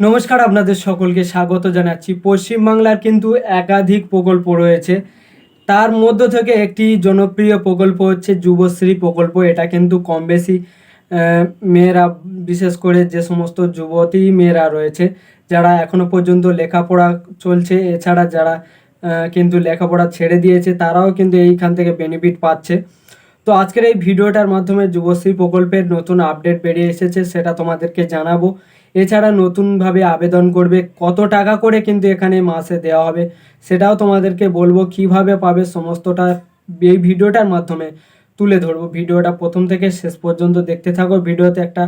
নমস্কার, আপনাদের সকলকে স্বাগত জানাচ্ছি। পশ্চিমবাংলার কিন্তু একাধিক প্রকল্প রয়েছে। তার মধ্য থেকে একটি জনপ্রিয় প্রকল্প হচ্ছে যুবশ্রী প্রকল্প। এটা কিন্তু কম বেশি মেয়েরা, বিশেষ করে যে সমস্ত যুবতী মেয়েরা রয়েছে, যারা এখনও পর্যন্ত লেখাপড়া চলছে। এছাড়া যারা কিন্তু লেখাপড়া ছেড়ে দিয়েছে, তারাও কিন্তু এইখান থেকে বেনিফিট পাচ্ছে। তো আজকের এই ভিডিওটার মাধ্যমে যুবশ্রী প্রকল্পের নতুন আপডেট বেরিয়ে এসেছে, সেটা তোমাদেরকে জানাব। এছাড়া নতুনভাবে আবেদন করবে, কত টাকা করে কিন্তু এখানে মাসে দেওয়া হবে, সেটাও তোমাদেরকে বলব কীভাবে পাবে সমস্তটা এই ভিডিওটার মাধ্যমে তুলে ধরবো। ভিডিওটা প্রথম থেকে শেষ পর্যন্ত দেখতে থাকো, ভিডিওতে একটা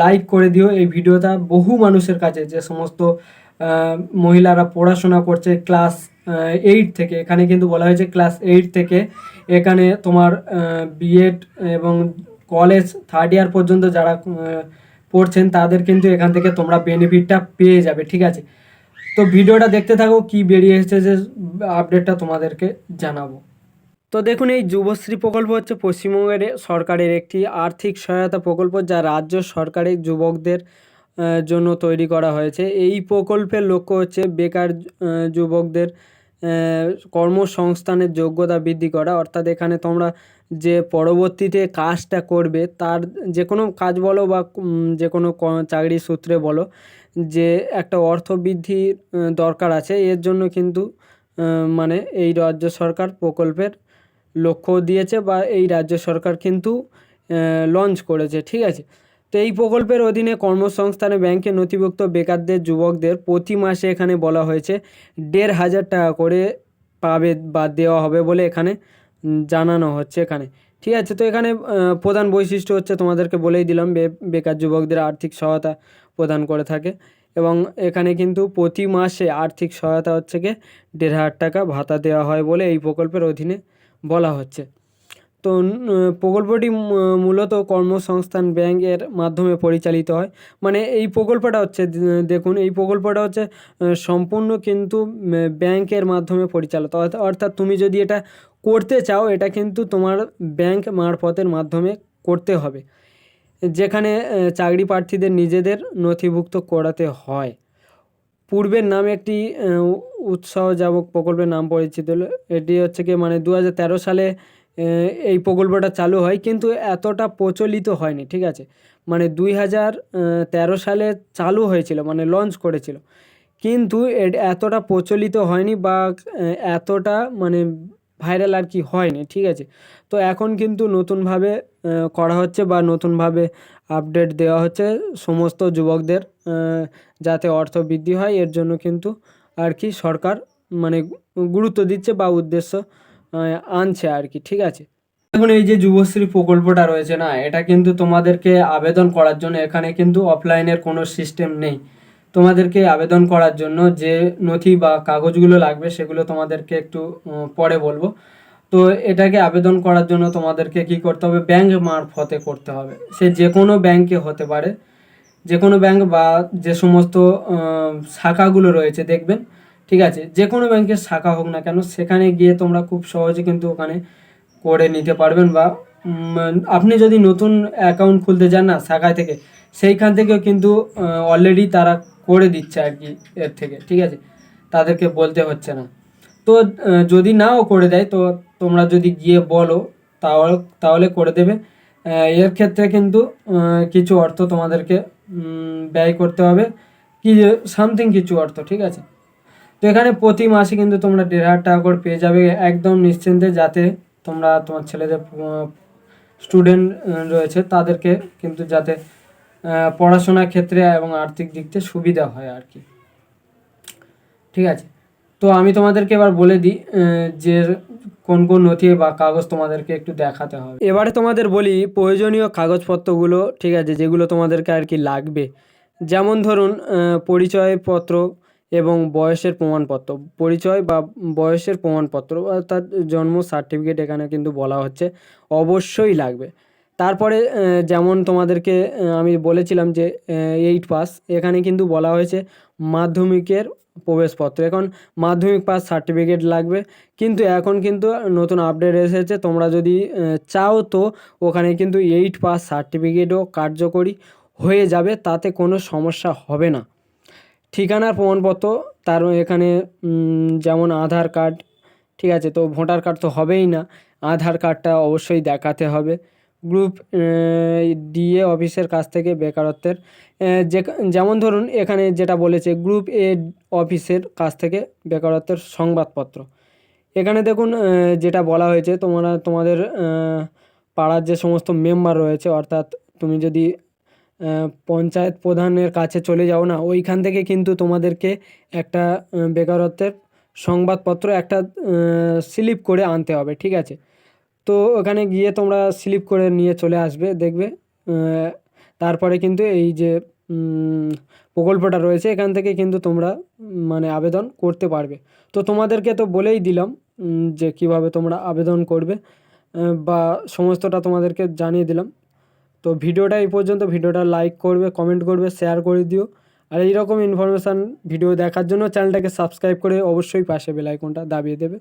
লাইক করে দিও। এই ভিডিওটা বহু মানুষের কাছে যে সমস্ত মহিলারা পড়াশোনা করছে, ক্লাস এইট থেকে, এখানে কিন্তু বলা হয়েছে ক্লাস এইট থেকে, এখানে তোমার বিএড এবং কলেজ থার্ড ইয়ার পর্যন্ত যারা পড়ছেন, তাদের কিন্তু এখান থেকে তোমরা বেনিফিটটা পেয়ে যাবে, ঠিক আছে? তো ভিডিওটা দেখতে থাকো, কি বেরিয়ে এসেছে যে আপডেটটা তোমাদেরকে জানাব। তো দেখুন, এই যুবশ্রী প্রকল্প হচ্ছে পশ্চিমবঙ্গের সরকারের একটি আর্থিক সহায়তা প্রকল্প, যা রাজ্য সরকারের যুবকদের জন্য তৈরি করা হয়েছে। এই প্রকল্পের লক্ষ্য হচ্ছে বেকার যুবকদের কর্মসংস্থানের যোগ্যতা বৃদ্ধি করা। অর্থাৎ এখানে তোমরা যে পরবর্তীতে কাজটা করবে, তার যে কোনো কাজ বলো বা যে কোনো ক- চাকরি সূত্রে বলো, যে একটা অর্থ বৃদ্ধির দরকার আছে। এর জন্য কিন্তু মানে এই রাজ্য সরকার প্রকল্পের লক্ষ্য দিয়েছে বা এই রাজ্য সরকার কিন্তু লঞ্চ করেছে। ঠিক আছে? তো এই প্রকল্পের অধীনে কর্মসংস্থানে ব্যাংকে নথিভুক্ত বেকারদের, যুবকদের প্রতি মাসে এখানে বলা হয়েছে দেড় হাজার টাকা করে পাবে বা দেওয়া হবে বলে এখানে জানানো হচ্ছে এখানে। ঠিক আছে, তো এখানে প্রধান বৈশিষ্ট্য হচ্ছে তোমাদেরকে বলেই দিলাম বেকার যুবকদের আর্থিক সহায়তা প্রদান করে থাকে এবং এখানে কিন্তু প্রতি মাসে আর্থিক সহায়তা হচ্ছে গিয়ে দেড় হাজার টাকা ভাতা দেওয়া হয় বলে এই প্রকল্পের অধীনে বলা হচ্ছে। তো প্রকল্পটি মূলত কর্মসংস্থান ব্যাংকের মাধ্যমে পরিচালিত হয়। মানে এই প্রকল্পটা হচ্ছে দেখুন এই প্রকল্পটা হচ্ছে সম্পূর্ণ কিন্তু ব্যাংকের মাধ্যমে পরিচালিত। অর্থাৎ- তুমি যদি এটা করতে চাও এটা কিন্তু তোমার ব্যাংক মারফতের মাধ্যমে করতে হবে। যেখানে চাকরি প্রার্থীদের নিজেদের নথিভুক্ত করাতে হয়। পূর্বের নাম একটি আহ, উৎসাহজনক প্রকল্পের নাম পরিচিত। এটি হচ্ছে কি মানে দু হাজার তেরো সালে এই প্রকল্পটা চালু হয়, কিন্তু এতটা প্রচলিত হয়নি, ঠিক আছে? মানে দুই হাজার তেরো সালে চালু হয়েছিল মানে লঞ্চ করেছিল। কিন্তু এতটা প্রচলিত হয়নি বা এতটা মানে ভাইরাল আর কি হয়নি, ঠিক আছে? তো এখন কিন্তু নতুনভাবে করা হচ্ছে বা নতুনভাবে আপডেট দেওয়া হচ্ছে সমস্ত যুবকদের যাতে অর্থ বৃদ্ধি হয়। এর জন্য কিন্তু আর কি সরকার মানে গুরুত্ব দিচ্ছে বা উদ্দেশ্য আনছে আর কি, ঠিক আছে? দেখুন, এই যে যুবশ্রী প্রকল্পটা রয়েছে না, এটা কিন্তু তোমাদেরকে আবেদন করার জন্য, এখানে কিন্তু অফলাইনের কোনো সিস্টেম নেই। তোমাদেরকে আবেদন করার জন্য যে নথি বা কাগজগুলো লাগবে, সেগুলো তোমাদেরকে একটু পরে বলব। তো এটাকে আবেদন করার জন্য তোমাদেরকে কি করতে হবে ব্যাংক মারফতে করতে হবে। সে যে কোনো ব্যাংকে হতে পারে। যে কোনো ব্যাংক বা যে সমস্ত শাখাগুলো রয়েছে, দেখবেন ঠিক আছে যে কোনো ব্যাংকের শাখা হোক না কেন, সেখানে গিয়ে তোমরা খুব সহজে কিন্তু ওখানে করে নিতে পারবেন বা আপনি যদি নতুন অ্যাকাউন্ট খুলতে যান না শাখায় থেকে, সেইখান থেকেও কিন্তু অলরেডি তারা করে দিচ্ছে আর কি এর থেকে, ঠিক আছে? তাদেরকে বলতে হচ্ছে না। তো যদি নাও করে দেয়, তো তোমরা যদি গিয়ে বলো তাহলে তাহলে করে দেবে। এর ক্ষেত্রে কিন্তু কিছু অর্থ তোমাদেরকে ব্যয় করতে হবে। কি সামথিং কিছু অর্থ, ঠিক আছে? তো এখানে প্রতি মাসে কিন্তু তোমরা দেড় হাজার টাকা করে পেয়ে যাবে একদম নিশ্চিন্তে যাতে তোমরা তোমার ছেলেদের স্টুডেন্ট রয়েছে তাদেরকে কিন্তু যাতে পড়াশোনার ক্ষেত্রে এবং আর্থিক দিক থেকে সুবিধা হয় আর কি। ঠিক আছে? তো আমি তোমাদেরকে এবার বলে দিই যে কোন কোন নথি বা কাগজ তোমাদেরকে একটু দেখাতে হবে। এবারে তোমাদের বলি প্রয়োজনীয় কাগজপত্রগুলো, ঠিক আছে, যেগুলো তোমাদেরকে আর কি লাগবে। যেমন ধরুন পরিচয়পত্র এবং বয়সের প্রমাণপত্র, পরিচয় বা বয়সের প্রমাণপত্র অর্থাৎ জন্ম সার্টিফিকেট এখানে কিন্তু বলা হচ্ছে, অবশ্যই লাগবে। তারপরে যেমন তোমাদেরকে আমি বলেছিলাম যে এইট পাস এখানে কিন্তু বলা হয়েছে মাধ্যমিকের প্রবেশপত্র। এখন মাধ্যমিক পাস সার্টিফিকেট লাগবে, কিন্তু এখন কিন্তু নতুন আপডেট এসেছে। তোমরা যদি চাও তো ওখানে কিন্তু এইট পাস সার্টিফিকেটও কার্যকরী হয়ে যাবে, তাতে কোনো সমস্যা হবে না। ঠিকানার প্রমাণপত্র, তার এখানে যেমন আধার কার্ড, ঠিক আছে, তো ভোটার কার্ড তো হবেই না। আধার কার্ডটা অবশ্যই দেখাতে হবে। গ্রুপ ডিএ অফিসের কাছ থেকে বেকারত্বের যে, যেমন ধরুন, এখানে যেটা বলেছে, গ্রুপ এ অফিসের কাছ থেকে বেকারত্বের সংবাদপত্র। এখানে দেখুন যেটা বলা হয়েছে, তোমরা, তোমাদের পাড়ার যে সমস্ত মেম্বার রয়েছে, অর্থাৎ তুমি যদি পঞ্চায়েত প্রধানের কাছে চলে যাও না, ওইখান থেকে কিন্তু তোমাদেরকে একটা বেকারত্বের সংবাদপত্র একটা স্লিপ করে আনতে হবে, ঠিক আছে? তো ওখানে গিয়ে তোমরা স্লিপ করে নিয়ে চলে আসবে, দেখবে তারপরে কিন্তু এই যে প্রকল্পটা রয়েছে, এখান থেকে কিন্তু তোমরা মানে আবেদন করতে পারবে। তো তোমাদেরকে তো বলেই দিলাম যে কীভাবে তোমরা আবেদন করবে বা সমস্তটা তোমাদেরকে জানিয়ে দিলাম। তো ভিডিওটা এই পর্যন্ত। ভিডিওটা লাইক করবে কমেন্ট করবে শেয়ার করে দিও। আর এইরকম ইনফরমেশান ভিডিও দেখার জন্য চ্যানেলটাকে সাবস্ক্রাইব করে অবশ্যই পাশে বেলাইকনটা দাবিয়ে দেবে।